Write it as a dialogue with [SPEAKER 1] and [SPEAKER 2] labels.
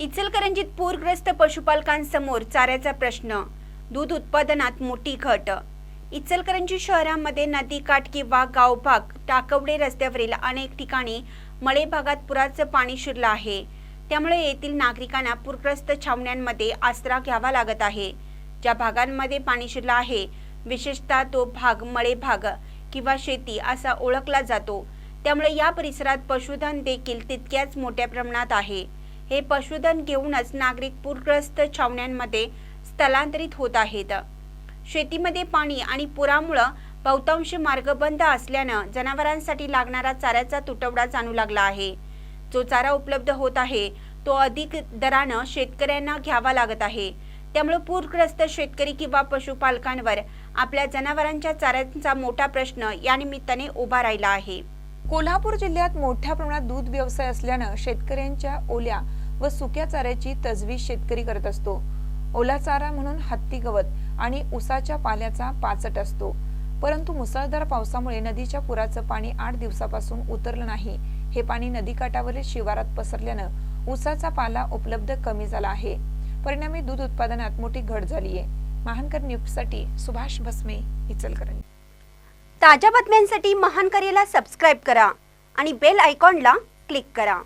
[SPEAKER 1] इचलकरंजीत पूरग्रस्त पशुपालकांसमोर चाऱ्याचा प्रश्न. दूध उत्पादनात मोठी घट. इचलकरंजी शहरामध्ये नदीकाठ किंवा गावभाग टाकवडे रस्त्यावरील अनेक ठिकाणी मळे भागात पुराचं पाणी शिरलं आहे. त्यामुळे येथील नागरिकांना पूरग्रस्त छावण्यांमध्ये आसरा घ्यावा लागत आहे. ज्या भागांमध्ये पाणी शिरलं आहे विशेषतः तो भाग मळे भाग किंवा शेती असा ओळखला जातो. त्यामुळे या परिसरात पशुधन देखील तितक्याच मोठ्या प्रमाणात आहे. हे पशुधन घेऊनच नागरिक पूरग्रस्त छावण्यांमध्ये स्थलांतरित होत आहेत. शेतीमध्ये पाणी आणि पुरामुळं बहुतांश मार्ग बंद असल्यानं जनावरांसाठी लागणारा चाऱ्याचा तुटवडा जाणू लागला आहे. जो चारा उपलब्ध होत आहे तो अधिक दरानं शेतकऱ्यांना घ्यावा लागत आहे. त्यामुळे पूरग्रस्त शेतकरी किंवा पशुपालकांवर आपल्या जनावरांच्या चाऱ्यांचा मोठा प्रश्न या निमित्ताने उभा राहिला आहे.
[SPEAKER 2] कोल्हापूर जिल्ह्यात मोठ्या प्रमाणात दूध व्यवसाय असल्यानं शेतकऱ्यांच्या ओल्या व सुक्या चाऱ्याची तजवीज शेतकरी करत असतो. ओला चारा म्हणून हत्ती गवत आणि उसाच्या पाल्याचा पाचट असतो. परंतु मुसळधार पावसामुळे नदीच्या पुराचं पाणी आठ दिवसापासून उतरलं नाही. हे पाणी नदीकाठावरील शिवारात पसरल्यानं उसाचा पाला उपलब्ध कमी झाला आहे. परिणामी दूध उत्पादनात मोठी घट झाली आहे. महानकर न्यूजसाठी सुभाष भस्मे इचलकरंजी.
[SPEAKER 1] ताज्या बातम्यांसाठी महानकरेला सबस्क्राईब करा आणि बेल आयकॉनला क्लिक करा.